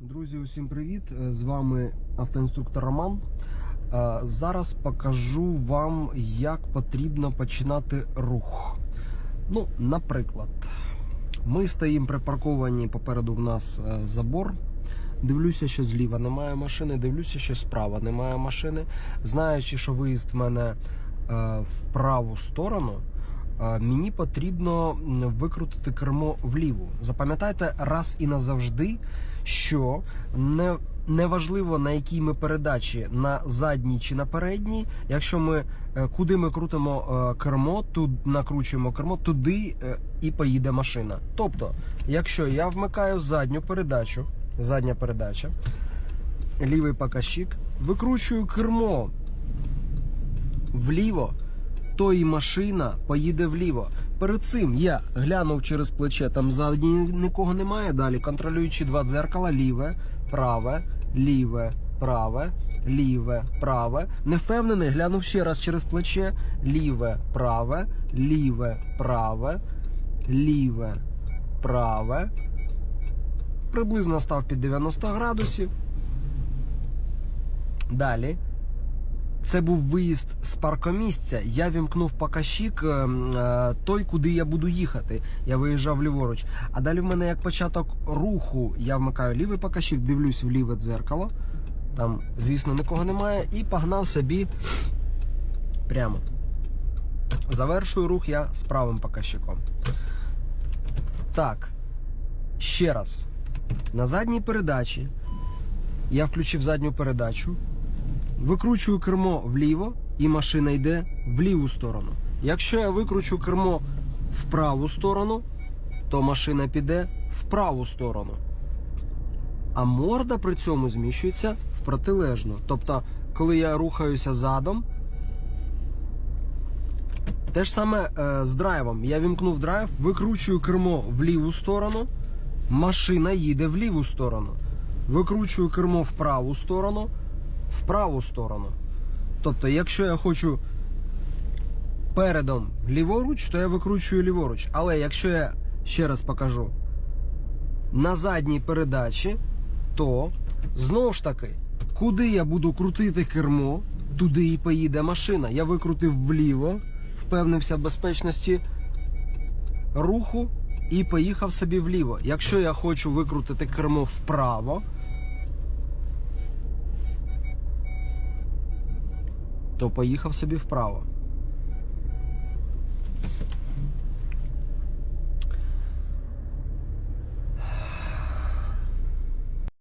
Друзі, усім привіт! Е, З вами автоінструктор Роман. Е, Зараз покажу вам, як потрібно починати рух. Ну, наприклад, ми стоїмо припарковані попереду в нас е, забор. Дивлюся, що зліва немає машини, дивлюся, що справа немає машини. Знаючи, що виїзд в мене в праву сторону, мені потрібно викрутити кермо вліво. Запам'ятайте раз і назавжди, що не, неважливо на якій ми передачі, на задній чи на передній, якщо ми е, куди ми крутимо е, кермо, тут накручуємо кермо, туди е, і поїде машина. Тобто, якщо я вмикаю задню передачу, задня передача, лівий показчик, викручую кермо вліво, то і машина поїде вліво. Перед цим я глянув через плече, там ззаді нікого немає. Далі контролюючи два дзеркала, ліве, праве, ліве, праве, ліве, праве. Не впевнений, глянув ще раз через плече, ліве, праве, ліве, праве, ліве, праве. Приблизно став під 90 градусів. Далі. Це був виїзд з паркомісця. Я вімкнув покащик е, е, той, куди я буду їхати. Я виїжджав ліворуч. А далі в мене як початок руху. Я вмикаю лівий покащик, дивлюсь в ліве дзеркало. Там, звісно, нікого немає. І погнав собі прямо. Завершую рух я з правим покащиком. Так. Ще раз. На задній передачі я включив задню передачу. Викручую кермо вліво, і машина йде в ліву сторону. Якщо я викручу кермо в праву сторону, то машина піде в праву сторону. А морда при цьому зміщується в протилежну. Тобто, коли я рухаюся задом, те ж саме е, з драйвом. Я вімкнув драйв, викручую кермо в ліву сторону, машина їде в ліву сторону. Викручую кермо в праву сторону, в праву сторону. Тобто, якщо я хочу передом ліворуч, то я викручую ліворуч. Але якщо я ще раз покажу на задній передачі, то знову ж таки, куди я буду крутити кермо, туди і поїде машина. Я викрутив вліво, впевнився в безпечності руху і поїхав собі вліво. Якщо я хочу викрутити кермо вправо, то поїхав собі вправо.